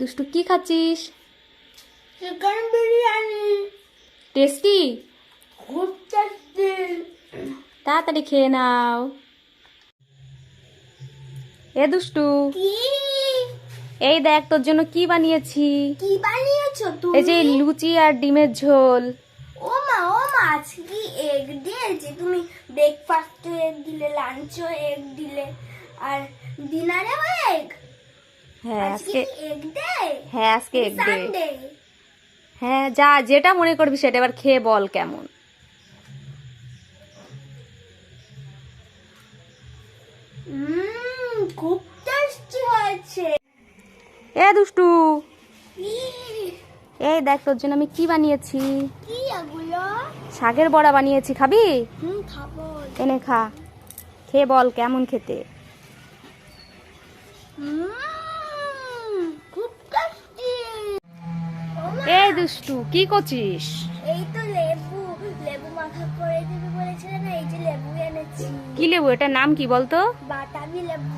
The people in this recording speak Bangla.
দুষ্টু কি খাচ্ছিস? চিকেন বিরিয়ানি। টেস্টি খুব টেস্টি তাড়াতাড়ি খেয়ে নাও। এ দুষ্টু এই দেখ তোর জন্য কি বানিয়েছি। কি বানিয়েছো তুমি? এই যে লুচি আর ডিমের ঝোল। ও মা ও মা আজকে কি এগ দিয়েছে। তুমি ব্রেকফাস্টে এগ দিলে লাঞ্চও এগ দিলে। আর ডিনারেও এগ হ্যাঁ আজকে হ্যাঁ আজকে এক ডে হ্যাঁ যা যেটা মনে করবি সেটা এবার খেয়ে বল কেমন। খুব টেস্টি হয়েছে। এ দুষ্টু। এই দেখ তোর জন্য আমি কি বানিয়েছি? শাকের বড়া বানিয়েছি খাবি। এনে খা। খেয়ে বল কেমন খেতে। দুষ্টু কি করছিস? এই তো লেবু লেবু মাখা করে দিবি বলেছিলে না এই যে লেবু এনেছি। কি লেবু? এটার নাম কি বলতো? বাতাবি লেবু।